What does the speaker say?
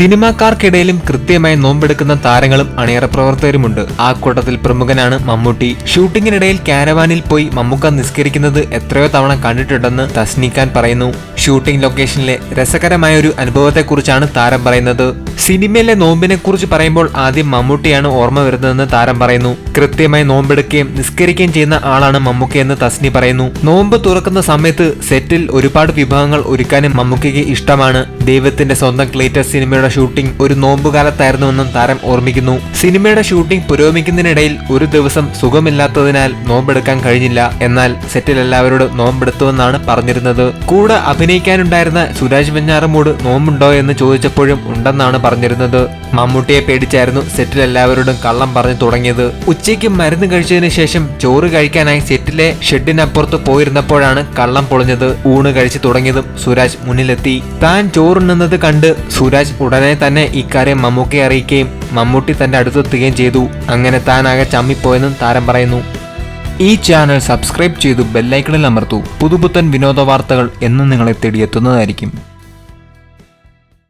സിനിമാക്കാർക്കിടയിലും കൃത്യമായി നോമ്പെടുക്കുന്ന താരങ്ങളും അണിയറ പ്രവർത്തകരുമുണ്ട്. ആ കൂട്ടത്തിൽ പ്രമുഖനാണ് മമ്മൂട്ടി. ഷൂട്ടിങ്ങിനിടയിൽ കാരവാനിൽ പോയി മമ്മൂക്ക നിസ്കരിക്കുന്നത് എത്രയോ തവണ കണ്ടിട്ടുണ്ടെന്ന് തസ്നിക്കാൻ പറയുന്നു. ഷൂട്ടിംഗ് ലൊക്കേഷനിലെ രസകരമായ ഒരു അനുഭവത്തെക്കുറിച്ചാണ് താരം പറയുന്നത്. സിനിമയിലെ നോമ്പിനെ കുറിച്ച് പറയുമ്പോൾ ആദ്യം മമ്മൂട്ടിയാണ് ഓർമ്മ വരുന്നതെന്ന് താരം പറയുന്നു. കൃത്യമായി നോമ്പെടുക്കുകയും നിസ്കരിക്കുകയും ചെയ്യുന്ന ആളാണ് മമ്മൂക്കയെന്ന് തസ്നി പറയുന്നു. നോമ്പ് തുറക്കുന്ന സമയത്ത് സെറ്റിൽ ഒരുപാട് വിഭവങ്ങൾ ഒരുക്കാനും മമ്മൂക്കയ്ക്ക് ഇഷ്ടമാണ്. ദൈവത്തിന്റെ സ്വന്തം ക്ലേറ്റസ് സിനിമയുടെ ഷൂട്ടിംഗ് ഒരു നോമ്പുകാലത്തായിരുന്നുവെന്നും താരം ഓർമ്മിക്കുന്നു. സിനിമയുടെ ഷൂട്ടിംഗ് പുരോഗമിക്കുന്നതിനിടയിൽ ഒരു ദിവസം സുഖമില്ലാത്തതിനാൽ നോമ്പെടുക്കാൻ കഴിഞ്ഞില്ല. എന്നാൽ സെറ്റിൽ എല്ലാവരോടും നോമ്പെടുത്തുവെന്നാണ് പറഞ്ഞിരുന്നത്. കൂടെ അഭിനയിക്കാനുണ്ടായിരുന്ന സുരാജ് വെഞ്ഞാറമൂട് നോമ്പുണ്ടോ എന്ന് ചോദിച്ചപ്പോഴും ഉണ്ടെന്നാണ് പറഞ്ഞിരുന്നത്. മമ്മൂട്ടിയെ പേടിച്ചായിരുന്നു സെറ്റിൽ എല്ലാവരോടും കള്ളം പറഞ്ഞു തുടങ്ങിയത്. ഉച്ചയ്ക്ക് മരുന്ന് കഴിച്ചതിന് ശേഷം ചോറ് കഴിക്കാനായി സെറ്റിലെ ഷെഡിനപ്പുറത്ത് പോയിരുന്നപ്പോഴാണ് കള്ളം പൊളിഞ്ഞത്. ഊണ് കഴിച്ചു തുടങ്ങിയതും സുരാജ് മുന്നിലെത്തി. താൻ ചോറുണ്ണുന്നത് കണ്ട് സുരാജ് ഉടനെ തന്നെ ഇക്കാര്യം മമ്മൂക്കയെ അറിയിക്കുകയും മമ്മൂട്ടി തന്റെ അടുത്തെത്തുകയും ചെയ്തു. അങ്ങനെ താനാകെ ചമ്മിപ്പോയെന്നും താരം പറയുന്നു. ഈ ചാനൽ സബ്സ്ക്രൈബ് ചെയ്തു ബെല്ലൈക്കണിൽ അമർത്തു. പുതുപുത്തൻ വിനോദ വാർത്തകൾ എന്നും നിങ്ങളെ തേടിയെത്തുന്നതായിരിക്കും.